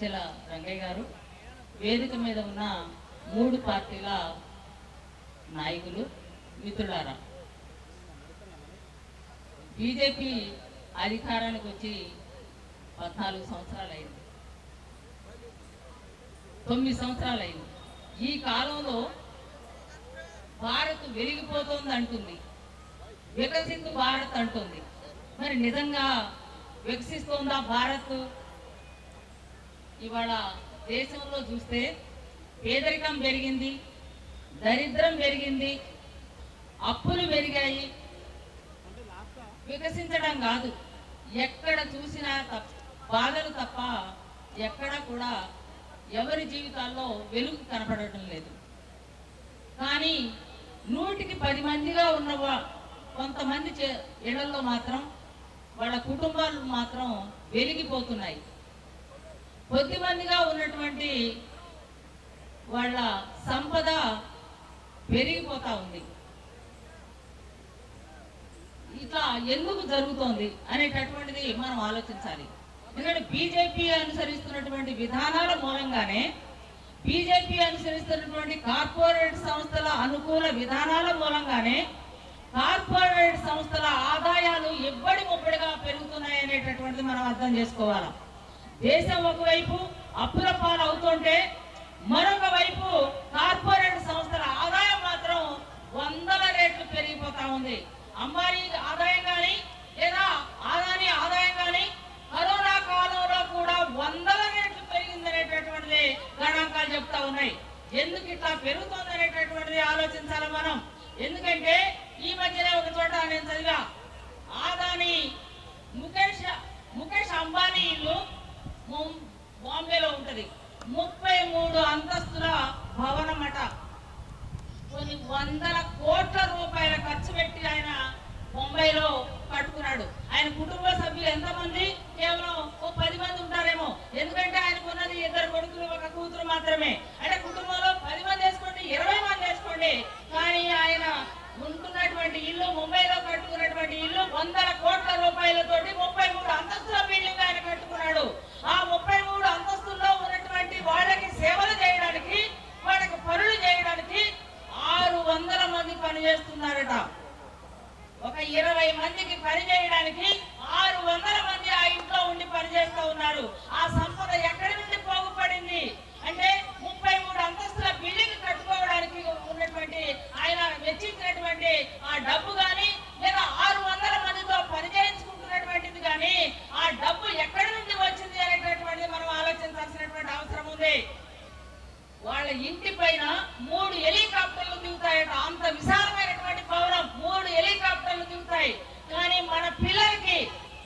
నిచ్చల రంగయ్య గారు వేదిక మీద ఉన్న మూడు పార్టీల నాయకులు మిత్రులారా. బీజేపీ అధికారానికి వచ్చి పద్నాలుగు సంవత్సరాలు అయింది తొమ్మిది సంవత్సరాలు అయింది ఈ కాలంలో భారత్ వెలిగిపోతుంది అంటుంది. వికసిత్ భారత్ అంటుంది. మరి నిజంగా వికసిస్తోందా భారత్? ఇవాళ దేశంలో చూస్తే పేదరికం పెరిగింది దరిద్రం పెరిగింది అప్పులు పెరిగాయి. వికసించడం కాదు ఎక్కడ చూసినా తప్ప బాధలు తప్ప ఎక్కడ కూడా ఎవరి జీవితాల్లో వెలుగు కనపడటం లేదు. కానీ నూటికి పది మందిగా ఉన్న వా- కొంతమంది చే- మాత్రం వాళ్ళ కుటుంబాలు మాత్రం వెలిగిపోతున్నాయి. కొద్ది మందిగా ఉన్నటువంటి వాళ్ళ సంపద పెరిగిపోతా ఉంది. ఇట్లా ఎందుకు జరుగుతోంది అనేటటువంటిది మనం ఆలోచించాలి. ఎందుకంటే బీజేపీ అనుసరిస్తున్నటువంటి విధానాల మూలంగానే బీజేపీ అనుసరిస్తున్నటువంటి కార్పొరేట్ సంస్థల అనుకూల విధానాల మూలంగానే కార్పొరేట్ సంస్థల ఆదాయాలు ఎవ్వడి ముప్పడిగా పెరుగుతున్నాయి అనేటటువంటిది మనం అర్థం చేసుకోవాలి. దేశం ఒకవైపు అప్పుల పాలు అవుతుంటే మరొక వైపు కార్పొరేట్ సంస్థల ఆదాయం మాత్రం వందల రేట్లు పెరిగిపోతా ఉంది. అంబానీ ఆదాయం కానీ లేదా ఆదాని ఆదాయం కానీ కరోనా కాలంలో కూడా వందల రేట్లు పెరిగిందనేటటువంటిది గణాంకాలు చెప్తా ఉన్నాయి. ఎందుకు ఇట్లా పెరుగుతుంది అనేటటువంటిది ఆలోచించాలి మనం. ఎందుకంటే ఈ మధ్యనే ఒక చోట నేను చదివా ఉంటది. ముప్పై మూడు అంతస్తుల భవనం అట కొన్ని వందల కోట్ల రూపాయల ఖర్చు పెట్టి ఆయన ముంబైలో కట్టుకున్నాడు ఆయన కుటుంబ సభ్యులు ఎంతమంది కేవలం ఓ పది మంది ఉంటారేమో ఎందుకంటే ఆయనకు ఉన్నది ఇద్దరు కొడుకులు ఒక కూతురు మాత్రమే అంటే కుటుంబంలో పది మంది వేసుకోండి ఇరవై మంది వేసుకోండి కానీ ఆయన ఉంటున్నటువంటి ఇల్లు ముంబైలో కట్టుకున్నటువంటి ఇల్లు వందల కోట్ల రూపాయలతోటి ముప్పై మూడు అంతస్తుల బిల్డింగ్ ఆయన కట్టుకున్నాడు ఆ ముప్పై మూడు అంతస్తుల్లో ఉన్నటువంటి వాళ్ళకి సేవలు చేయడానికి వాళ్ళకి పనులు చేయడానికి ఆరు వందల మంది పని చేస్తున్నారట ఒక ఇరవై మందికి పని చేయడానికి ఆరు వందల మంది ఆ ఇంట్లో ఉండి పని చేస్తూ ఉన్నారు ఆ సంపద ఎక్కడి నుండి పోగుపడింది అంటే ముప్పై మూడు అంతస్తుల బిల్డింగ్ కట్టుకోవడానికి ఉన్నటువంటి ఆయన వెచ్చించినటువంటి ఆ డబ్బు గాని లేదా ఆరు వందల మందితో పని చేయించుకుంటున్నటువంటిది కానీ ఆ డబ్బు ఎక్కడి నుండి వచ్చింది అనేటటువంటిది మనం ఆలోచించాల్సినటువంటి అవసరం ఉంది వాళ్ళ ఇంటి పైన మూడు హెలికాప్టర్లు దిగుతాయట అంత విశాలమైనటువంటి భవనం. మూడు హెలికాప్టర్లు దిగుతాయి. కానీ మన పిల్లలకి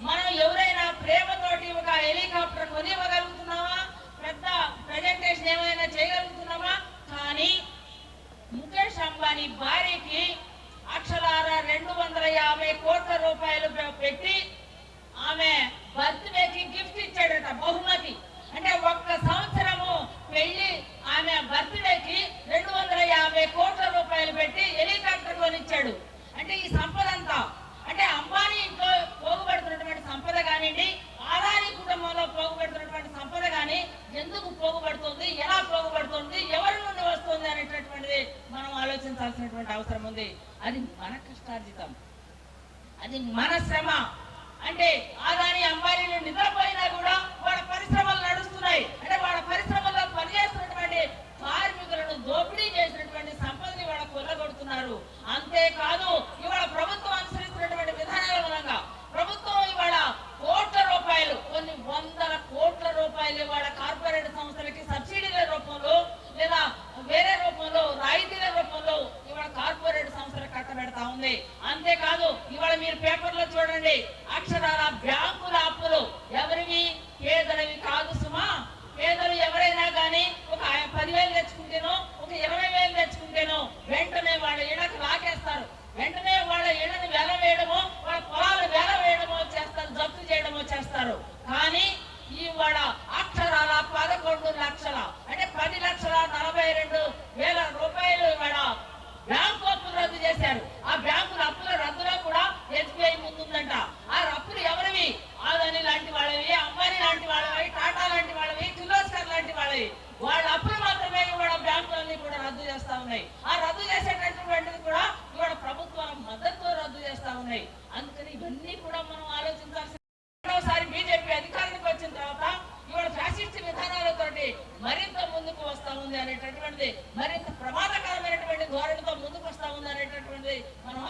మనం ఎవరైనా ప్రేమతోటి ఒక హెలికాప్టర్ కొనివ్వగలుగుతున్నామా పెద్ద ప్రజెంటేషన్ ఏమైనా చేయగలుగుతున్నామా కానీ ముఖేష్ అంబానీ భార్యకి అక్షరాల రెండు వందల యాభై కోట్ల రూపాయలు పె- పెట్టి ఆమె బర్త్డేకి గిఫ్ట్ ఇచ్చాడట బహుమతి అంటే ఒక్క సంవత్సరము పెళ్ళి ఆమె బర్త్డేకి రెండు వందల యాభై కోట్ల రూపాయలు పెట్టి హెలికాప్టర్ కొనిచ్చాడు అంటే ఈ సంపద అంతా అంటే అంబానీ ఇంట్లో పోగుపడుతున్నటువంటి సంపద కానివ్వండి ఆదాని కుటుంబంలో పోగుపడుతున్నటువంటి సంపద కానీ ఎందుకు పోగుపడుతుంది ఎలా పోగుపడుతుంది ఎవరి నుండి వస్తుంది అనేటటువంటిది మనం ఆలోచించాల్సినటువంటి అవసరం ఉంది అది మన కష్టార్జితం అది మన శ్రమ. అంటే ఆదాని అంబానీలు నిద్రపో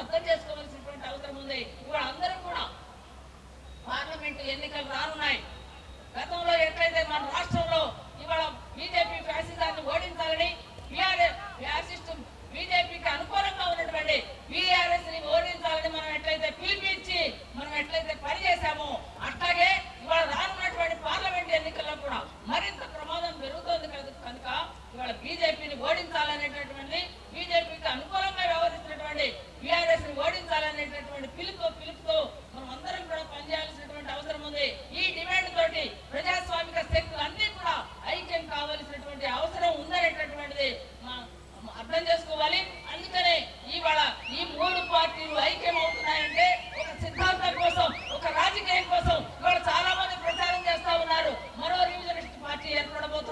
అర్థం చేసుకోవాల్సినటువంటి అవసరం ఉంది. ఇప్పుడు అందరూ కూడా పార్లమెంట్ ఎన్నికలు రానున్నాయి. గతంలో ఎట్లయితే మన రాష్ట్రంలో ఇవాళ బీజేపీ ఫ్యాసిజాన్ని ఓడించాలని ఫ్యాసిస్ట్ బీజేపీకి అనుకూలంగా ఉన్నటువంటి బీఆర్ఎస్ని ఓడించాలని మనం ఎట్లయితే పిలిపించి మనం ఎట్లయితే పనిచేశామో అట్లాగే ఇవాళ రానున్నటువంటి పార్లమెంట్ ఎన్నికల్లో కూడా మరింత ప్రమాదం పెరుగుతోంది కనుక ఇవాళ బీజేపీని ఓడించాలనేటటువంటి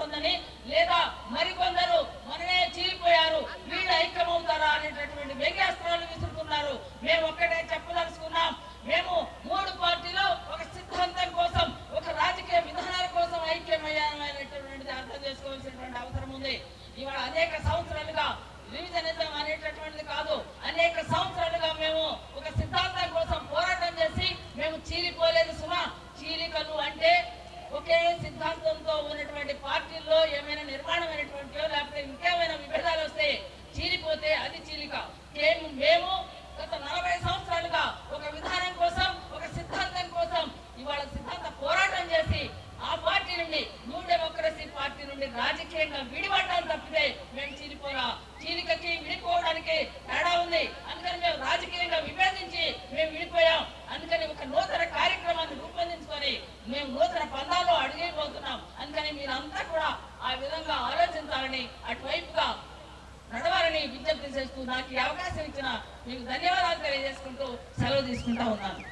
వస్తుందని లేదా మరికొందరు మనమే చీలిపోయారు వీళ్ళు ఐక్యం అవుతారా అనేటటువంటి వ్యంగ్యాస్త్రాలు విసురుతున్నారు మేము ఒక్కటే చెప్పదలుచుకున్నాం మేము మూడు పార్టీలు ఒక సిద్ధాంతం కోసం ఒక రాజకీయ విధానాల కోసం ఐక్యమయ్యామనేటటువంటిది అర్థం చేసుకోవాల్సినటువంటి అవసరం ఉంది ఇవాళ అనేక సంవత్సరాలుగా రివిజనిజం అనేటటువంటిది కాదు అనేక సంవత్సరాలుగా మేము ఒక సిద్ధాంతం కోసం పోరాటం చేసి మేము చీలిపోలేదు సుమా చీలికలు అంటే ఒకే సిద్ధాంతంతో ఉన్నటువంటి పార్టీల్లో ఏమైనా నిర్మాణమైనటువంటివో లేకపోతే ఇంకేమైనా విభేదాలు వస్తే చీలిపోతే అది చీలిక. మేము మేము గత నలభై సంవత్సరాలుగా ఒక విధానం కోసం ఒక సిద్ధాంతం కోసం ఇవాళ సిద్ధాంత పోరాటం చేసి ఆ పార్టీ నుండి న్యూ డెమోక్రసీ పార్టీ నుండి రాజకీయంగా విడిపడ్డాం తప్పితే మేము చీలిపోరా. చీలికకి విడిపోవడానికి తేడా ఉంది. అందుకని మేము రాజకీయంగా విభేదించి మేము విడిపోయాం. అందుకని ఒక నూతన కార్యక్రమాన్ని రూపొందించుకొని మేము నూతన పందాల్లో అడిగిపోతున్నాం అందుకని మీరంతా కూడా ఆ విధంగా ఆలోచించాలని అటువైపుగా నడవాలని విజ్ఞప్తి చేస్తూ నాకు ఈ అవకాశం ఇచ్చిన మీకు ధన్యవాదాలు తెలియజేసుకుంటూ సెలవు తీసుకుంటా ఉన్నాను.